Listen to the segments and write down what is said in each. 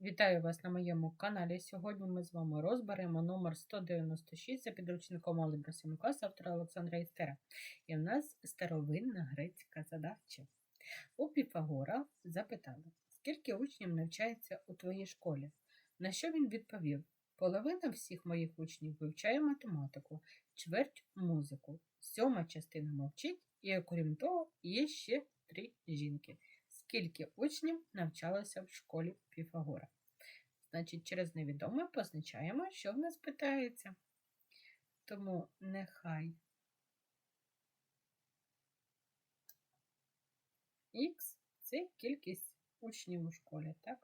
Вітаю вас на моєму каналі. Сьогодні ми з вами розберемо номер 196 за підручником Алgebra 7 класу автора Олександра Істера. І в нас старовинна грецька задача. У Піфагора запитали, скільки учнів навчається у твоїй школі? На що він відповів? Половина всіх моїх учнів вивчає математику, чверть музику, сьома частина мовчить, і окрім того, є ще три жінки скільки учнів навчалося в школі Піфагора. Значить, через невідоме позначаємо, що в нас питається. Тому нехай х це кількість учнів у школі, так?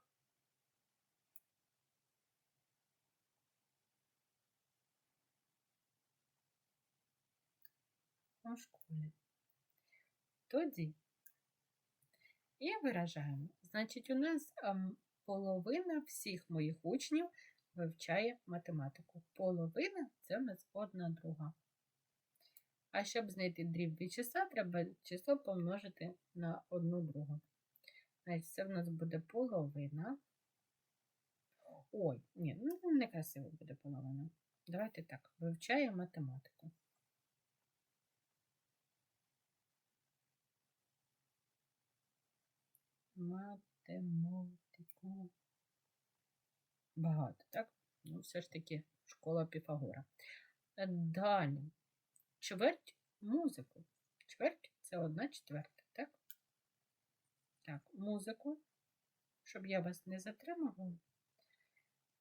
У школі. Тоді і виражаємо. Значить, у нас ем, половина всіх моїх учнів вивчає математику. Половина це у нас одна друга. А щоб знайти дріб від числа, треба число помножити на одну другу. Значить, це в нас буде половина. Ой, ні, ну некрасиво буде половина. Давайте так, вивчає математику. Математику. Багато, так? Ну, все ж таки школа Піфагора. Е, Далі. Чверть музику. Чверть це одна четверта, так? Так, музику, щоб я вас не затримувала.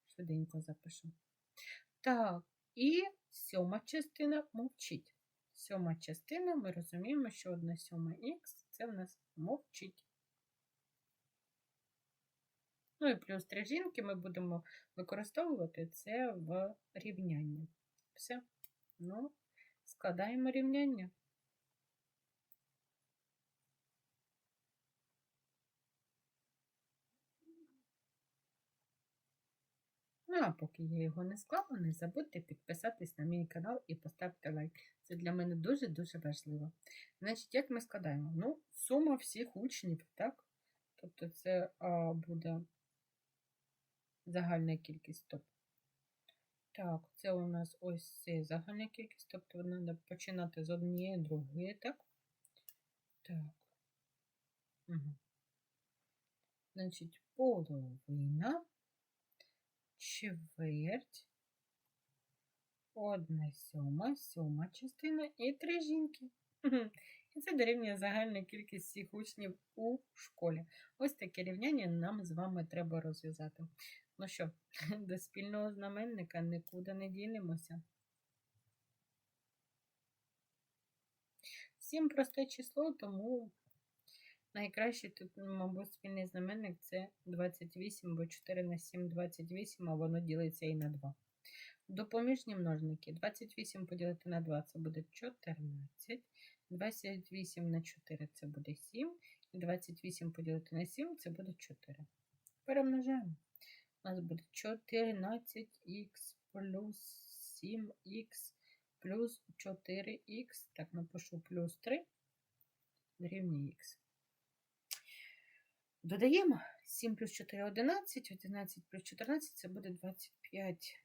Швиденько запишу. Так, і сьома частина мовчить. Сьома частина, ми розуміємо, що одна сьома х це в нас мовчить. Ну і плюс три жінки ми будемо використовувати це в рівнянні. Все. Ну, складаємо рівняння. Ну, а поки я його не склала, не забудьте підписатись на мій канал і поставити лайк. Це для мене дуже-дуже важливо. Значить, як ми складаємо? Ну, сума всіх учнів, так? Тобто це а, буде загальна кількість топ. Так, це у нас ось це загальна кількість, тобто треба починати з однієї, другої, так? Так. Угу. Значить, половина, чверть, одна сьома, сьома частина і три жінки. І це дорівнює загальна кількість всіх учнів у школі. Ось таке рівняння нам з вами треба розв'язати. Ну що, до спільного знаменника нікуди не ділимося. Всім просте число, тому найкраще тут, мабуть, спільний знаменник це 28, бо 4 на 7 28, а воно ділиться і на 2. Допоміжні множники. 28 поділити на 2 це буде 14. 28 на 4 це буде 7. І 28 поділити на 7 це буде 4. Перемножаємо. У нас буде 14х плюс 7х плюс 4х. Так, напишу плюс 3 дорівнює х. Додаємо 7 плюс 4 11, 11 плюс 14 це буде 25.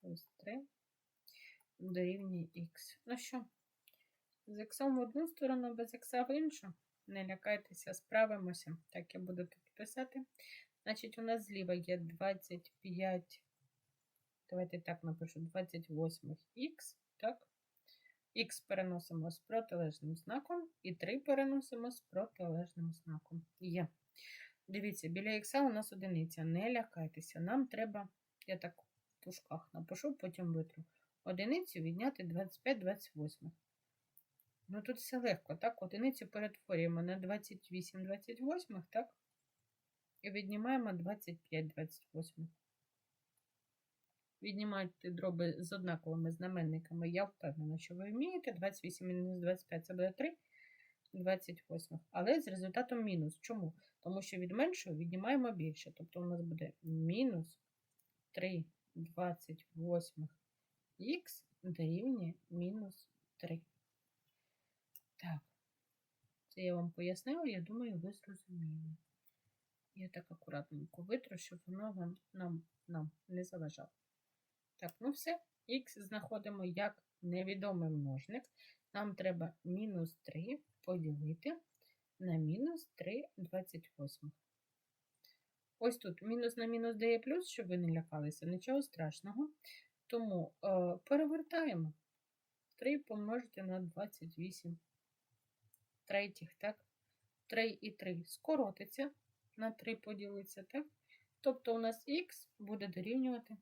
Плюс 3 дорівнює х. Ну що, з х в одну сторону, без х в іншу. Не лякайтеся, справимося. Так, я буду тут писати. Значить, у нас зліва є 25. Давайте так напишу: 28х, так? Х переносимо з протилежним знаком, і 3 переносимо з протилежним знаком. Є. Дивіться, біля х у нас одиниця. Не лякайтеся. Нам треба, я так в тушках напишу, потім витру. Одиницю відняти 25 28. Ну, тут все легко, так? Одиницю перетворюємо на 28 28, так? І віднімаємо 25 28. Віднімайте дроби з однаковими знаменниками. Я впевнена, що ви вмієте. 28 мінус 25 це буде 3 28. Але з результатом мінус. Чому? Тому що від меншого віднімаємо більше. Тобто у нас буде мінус 3 28 х дорівнює мінус 3. Це я вам пояснила, я думаю, ви зрозуміли. Я так акуратненько витру, щоб воно вам, нам, нам не заважало. Так, ну все. Х знаходимо як невідомий множник. Нам треба мінус 3 поділити на мінус 3 28. Ось тут мінус на мінус дає плюс, щоб ви не лякалися, нічого страшного. Тому е, перевертаємо. 3 помножити на 28 третіх, так? 3 і 3 скоротиться, на 3 поділиться, так? Тобто у нас х буде дорівнювати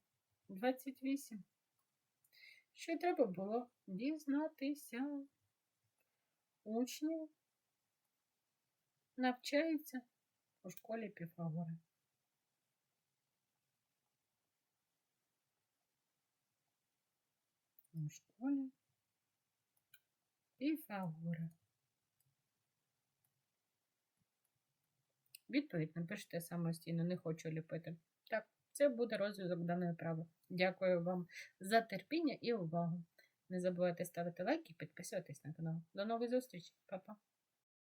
28. Що й треба було дізнатися. Учні навчаються у школі Піфагора. У школі Піфагора. Відповідь напишіть самостійно, не хочу ліпити. Так, це буде розв'язок даної прави. Дякую вам за терпіння і увагу. Не забувайте ставити лайки і підписуватись на канал. До нових зустрічей, Па-па!